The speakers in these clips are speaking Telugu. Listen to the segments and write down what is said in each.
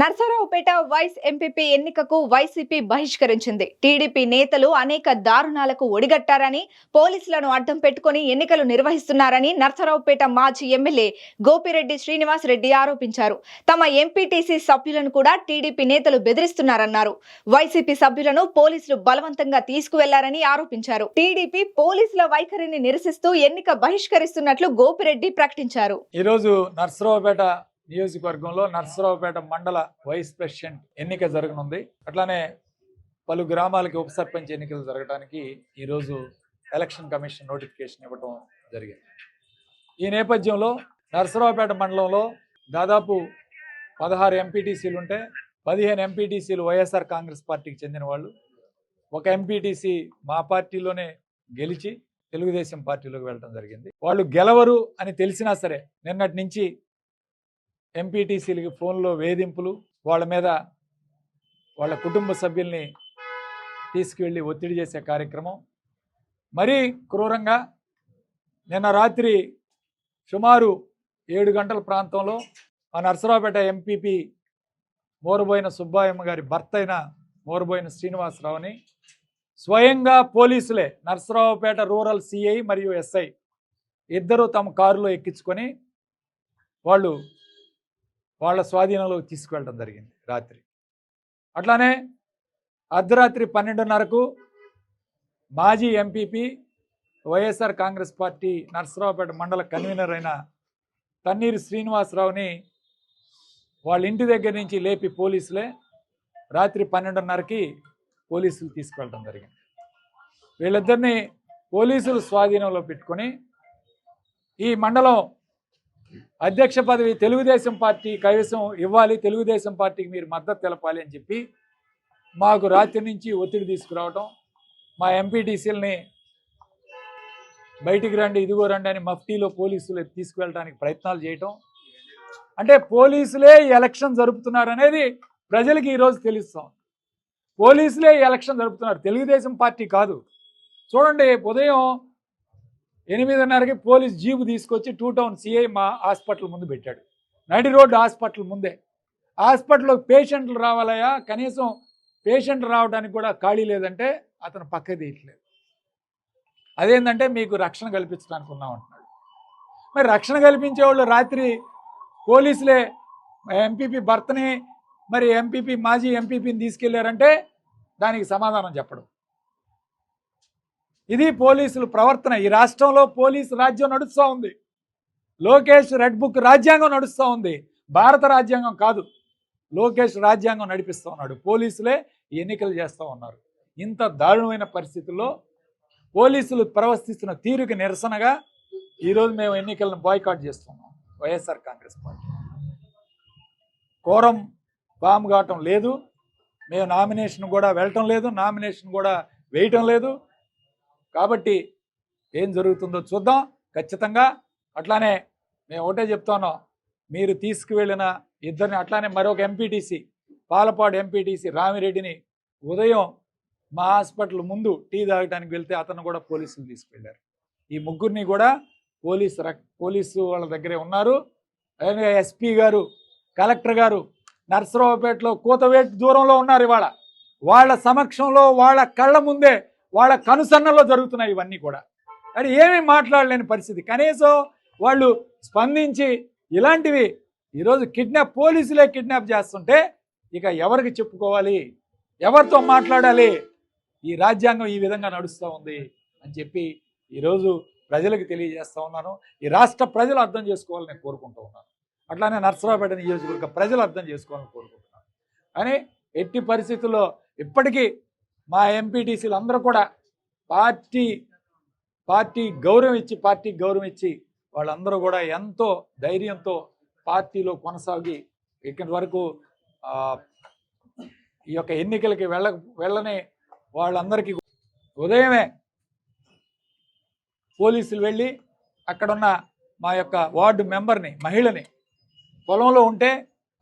నర్సరావుపేట వైస్ ఎంపీపీ ఎన్నికకు వైసీపీ బహిష్కరించింది. టీడీపీ నేతలు అనేక దారుణాలకు ఒడిగట్టారని పోలీసులను అడ్డం పెట్టుకుని ఎన్నికలు నిర్వహిస్తున్నారని నర్సరావుపేట మాజీ ఎమ్మెల్యే గోపిరెడ్డి శ్రీనివాస్ రెడ్డి ఆరోపించారు. తమ ఎంపీటీసీ సభ్యులను కూడా టీడీపీ నేతలు బెదిరిస్తున్నారన్నారు. వైసీపీ సభ్యులను పోలీసులు బలవంతంగా తీసుకువెళ్ళారని ఆరోపించారు. టీడీపీ పోలీసుల వైఖరిని నిరసిస్తూ ఎన్నిక బహిష్కరిస్తున్నట్లు గోపిరెడ్డి ప్రకటించారు. ఈరోజు నర్సరావుపేట నియోజకవర్గంలో నర్సరావుపేట మండల వైస్ ప్రెసిడెంట్ ఎన్నిక జరగనుంది. అట్లానే పలు గ్రామాలకి ఉప సర్పంచ్ ఎన్నికలు జరగడానికి ఈరోజు ఎలక్షన్ కమిషన్ నోటిఫికేషన్ ఇవ్వడం జరిగింది. ఈ నేపథ్యంలో నర్సరావుపేట మండలంలో దాదాపు పదహారు ఎంపీటీసీలు ఉంటే పదిహేను ఎంపీటీసీలు వైఎస్ఆర్ కాంగ్రెస్ పార్టీకి చెందిన వాళ్ళు ఒక ఎంపీటీసీ మా పార్టీలోనే గెలిచి తెలుగుదేశం పార్టీలోకి వెళ్ళడం జరిగింది. వాళ్ళు గెలవరు అని తెలిసినా సరే నిన్నటి నుంచి ఎంపీటీసీలకి ఫోన్లో వేధింపులు వాళ్ళ మీద వాళ్ళ కుటుంబ సభ్యుల్ని తీసుకువెళ్ళి ఒత్తిడి చేసే కార్యక్రమం. మరీ క్రూరంగా నిన్న రాత్రి సుమారు ఏడు గంటల ప్రాంతంలో ఆ నర్సరావుపేట ఎంపీపీ మోరబోయిన సుబ్బాయమ్మ గారి భర్త అయిన మోరబోయిన శ్రీనివాసరావుని స్వయంగా పోలీసులే నర్సరావుపేట రూరల్ సిఐ మరియు ఎస్ఐ ఇద్దరు తమ కారులో ఎక్కించుకొని వాళ్ళు వాళ్ళ స్వాధీనంలో తీసుకువెళ్ళడం జరిగింది రాత్రి. అట్లానే అర్ధరాత్రి పన్నెండున్నరకు మాజీ ఎంపీపీ వైఎస్ఆర్ కాంగ్రెస్ పార్టీ నర్సరావుపేట మండల కన్వీనర్ అయిన తన్నీరు శ్రీనివాసరావుని వాళ్ళ ఇంటి దగ్గర నుంచి లేపి పోలీసులే రాత్రి పన్నెండున్నరకి పోలీసులు తీసుకువెళ్ళడం జరిగింది. వీళ్ళిద్దరిని పోలీసులు స్వాధీనంలో పెట్టుకొని ఈ మండలం అధ్యక్ష పదవి తెలుగుదేశం పార్టీ కైవసం ఇవ్వాలి తెలుగుదేశం పార్టీకి మీరు మద్దతు తెలపాలి అని చెప్పి మాకు రాత్రి నుంచి ఒత్తిడి తీసుకురావటం మా ఎంపీటీసీలని బయటికి రండి ఇదిగో రండి అని మఫ్టీలో పోలీసులు తీసుకువెళ్ళడానికి ప్రయత్నాలు చేయటం. అంటే పోలీసులే ఈ ఎలక్షన్ జరుపుతున్నారు అనేది ప్రజలకి ఈరోజు తెలుస్తాం. పోలీసులే ఎలక్షన్ జరుపుతున్నారు తెలుగుదేశం పార్టీ కాదు. చూడండి ఉదయం ఎనిమిదిన్నరకి పోలీస్ జీపు తీసుకొచ్చి టూ టౌన్ సిఐ మా హాస్పిటల్ ముందు పెట్టాడు. నడి రోడ్డు హాస్పిటల్ ముందే. హాస్పిటల్లో పేషెంట్లు రావాలయా కనీసం పేషెంట్లు రావడానికి కూడా ఖాళీ లేదంటే అతను పక్క తీయట్లేదు. అదేంటంటే మీకు రక్షణ కల్పించడానికి ఉన్నాం అంటున్నాడు. మరి రక్షణ కల్పించే వాళ్ళు రాత్రి పోలీసులే ఎంపీపీ భర్తని మరి ఎంపీపీ మాజీ ఎంపీపీని తీసుకెళ్ళారంటే దానికి సమాధానం చెప్పడం. ఇది పోలీసుల ప్రవర్తన. ఈ రాష్ట్రంలో పోలీసు రాజ్యం నడుస్తూ ఉంది. లోకేష్ రెడ్ బుక్ రాజ్యాంగం నడుస్తూ ఉంది. భారత రాజ్యాంగం కాదు. లోకేష్ రాజ్యాంగం నడిపిస్తూ ఉన్నాడు. పోలీసులే ఎన్నికలు చేస్తూ ఉన్నారు. ఇంత దారుణమైన పరిస్థితుల్లో పోలీసులు ప్రవర్తిస్తున్న తీరుకి నిరసనగా ఈరోజు మేము ఎన్నికలను బాయ్కాట్ చేస్తున్నాం. వైఎస్ఆర్ కాంగ్రెస్ పార్టీ. కోరం బాంబు కావటం లేదు. మేము నామినేషన్ కూడా వెళ్ళటం లేదు. నామినేషన్ కూడా వేయటం లేదు. కాబట్టి ఏం జరుగుతుందో చూద్దాం. ఖచ్చితంగా అట్లానే మేము ఒకటే చెప్తాను మీరు తీసుకువెళ్ళిన ఇద్దరిని అట్లానే మరొక ఎంపీటీసీ పాలపాడు ఎంపీటీసీ రామిరెడ్డిని ఉదయం మా హాస్పిటల్ ముందు టీ తాగడానికి వెళ్తే అతను కూడా పోలీసులు తీసుకువెళ్ళారు. ఈ ముగ్గురిని కూడా పోలీసు రక్ పోలీసు వాళ్ళ దగ్గరే ఉన్నారు. అలాగే ఎస్పీ గారు కలెక్టర్ గారు నర్సరావుపేటలో కూతవేటి దూరంలో ఉన్నారు ఇవాళ. వాళ్ళ సమక్షంలో వాళ్ళ కళ్ళ ముందే వాళ్ళ కనుసన్నలో జరుగుతున్నాయి ఇవన్నీ కూడా. అది ఏమీ మాట్లాడలేని పరిస్థితి. కనీసం వాళ్ళు స్పందించి ఇలాంటివి ఈరోజు కిడ్నాప్ పోలీసులే కిడ్నాప్ చేస్తుంటే ఇక ఎవరికి చెప్పుకోవాలి? ఎవరితో మాట్లాడాలి? ఈ రాజ్యాంగం ఈ విధంగా నడుస్తూ ఉంది అని చెప్పి ఈరోజు ప్రజలకు తెలియజేస్తూ ఉన్నాను. ఈ రాష్ట్ర ప్రజలు అర్థం చేసుకోవాలని నేను కోరుకుంటూ ఉన్నాను. అట్లానే నర్సరావుపేట నియోజకవర్గ ప్రజలు అర్థం చేసుకోవాలని కోరుకుంటున్నాను. కానీ ఎట్టి పరిస్థితుల్లో ఇప్పటికీ మా ఎంపీటీసీలు అందరూ కూడా పార్టీ పార్టీ గౌరవం ఇచ్చి పార్టీ గౌరవం ఇచ్చి వాళ్ళందరూ కూడా ఎంతో ధైర్యంతో పార్టీలో కొనసాగి ఇక్కడి వరకు ఈ యొక్క ఎన్నికలకి వెళ్ళ వెళ్ళని వాళ్ళందరికీ ఉదయమే పోలీసులు వెళ్ళి అక్కడున్న మా యొక్క వార్డు మెంబర్ని మహిళని పొలంలో ఉంటే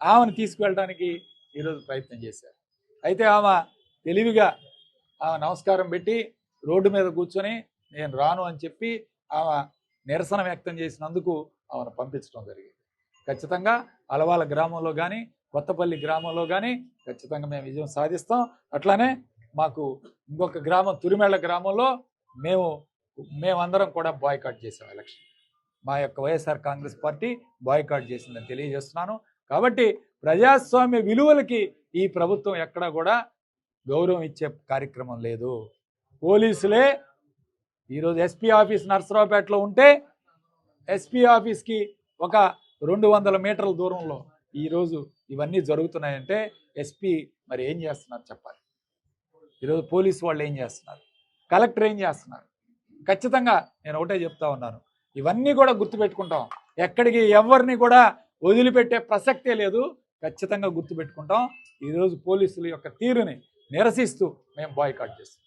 ఆమెను తీసుకువెళ్ళడానికి ఈరోజు ప్రయత్నం చేశారు. అయితే ఆమె తెలివిగా ఆమె నమస్కారం పెట్టి రోడ్డు మీద కూర్చొని నేను రాను అని చెప్పి ఆమె నిరసన వ్యక్తం చేసినందుకు ఆమెను పంపించడం జరిగింది. ఖచ్చితంగా అలవాల గ్రామంలో కానీ కొత్తపల్లి గ్రామంలో కానీ ఖచ్చితంగా మేము విజయం సాధిస్తాం. అట్లానే మాకు ఇంకొక గ్రామం తురిమేళ్ళ గ్రామంలో మేము మేమందరం కూడా బాయ్కాట్ చేసాం ఎలక్షన్. మా యొక్క వైఎస్ఆర్ కాంగ్రెస్ పార్టీ బాయ్కాట్ చేసిందని తెలియజేస్తున్నాను. కాబట్టి ప్రజాస్వామ్య విలువలకి ఈ ప్రభుత్వం ఎక్కడా కూడా గౌరవం ఇచ్చే కార్యక్రమం లేదు. పోలీసులే ఈరోజు ఎస్పీ ఆఫీస్ నర్సరావుపేటలో ఉంటే ఎస్పీ ఆఫీస్కి ఒక రెండు వందల మీటర్ల దూరంలో ఈరోజు ఇవన్నీ జరుగుతున్నాయంటే ఎస్పీ మరి ఏం చేస్తున్నారు చెప్పాలి? ఈరోజు పోలీసు వాళ్ళు ఏం చేస్తున్నారు? కలెక్టర్ ఏం చేస్తున్నారు? ఖచ్చితంగా నేను ఒకటే చెప్తా ఉన్నాను. ఇవన్నీ కూడా గుర్తుపెట్టుకుంటాం. ఎక్కడికి ఎవరిని కూడా వదిలిపెట్టే ప్రసక్తే లేదు. ఖచ్చితంగా గుర్తుపెట్టుకుంటాం. ఈరోజు పోలీసుల యొక్క తీరుని నిరసిస్తూ మేము బాయ్కాట్ చేస్తాం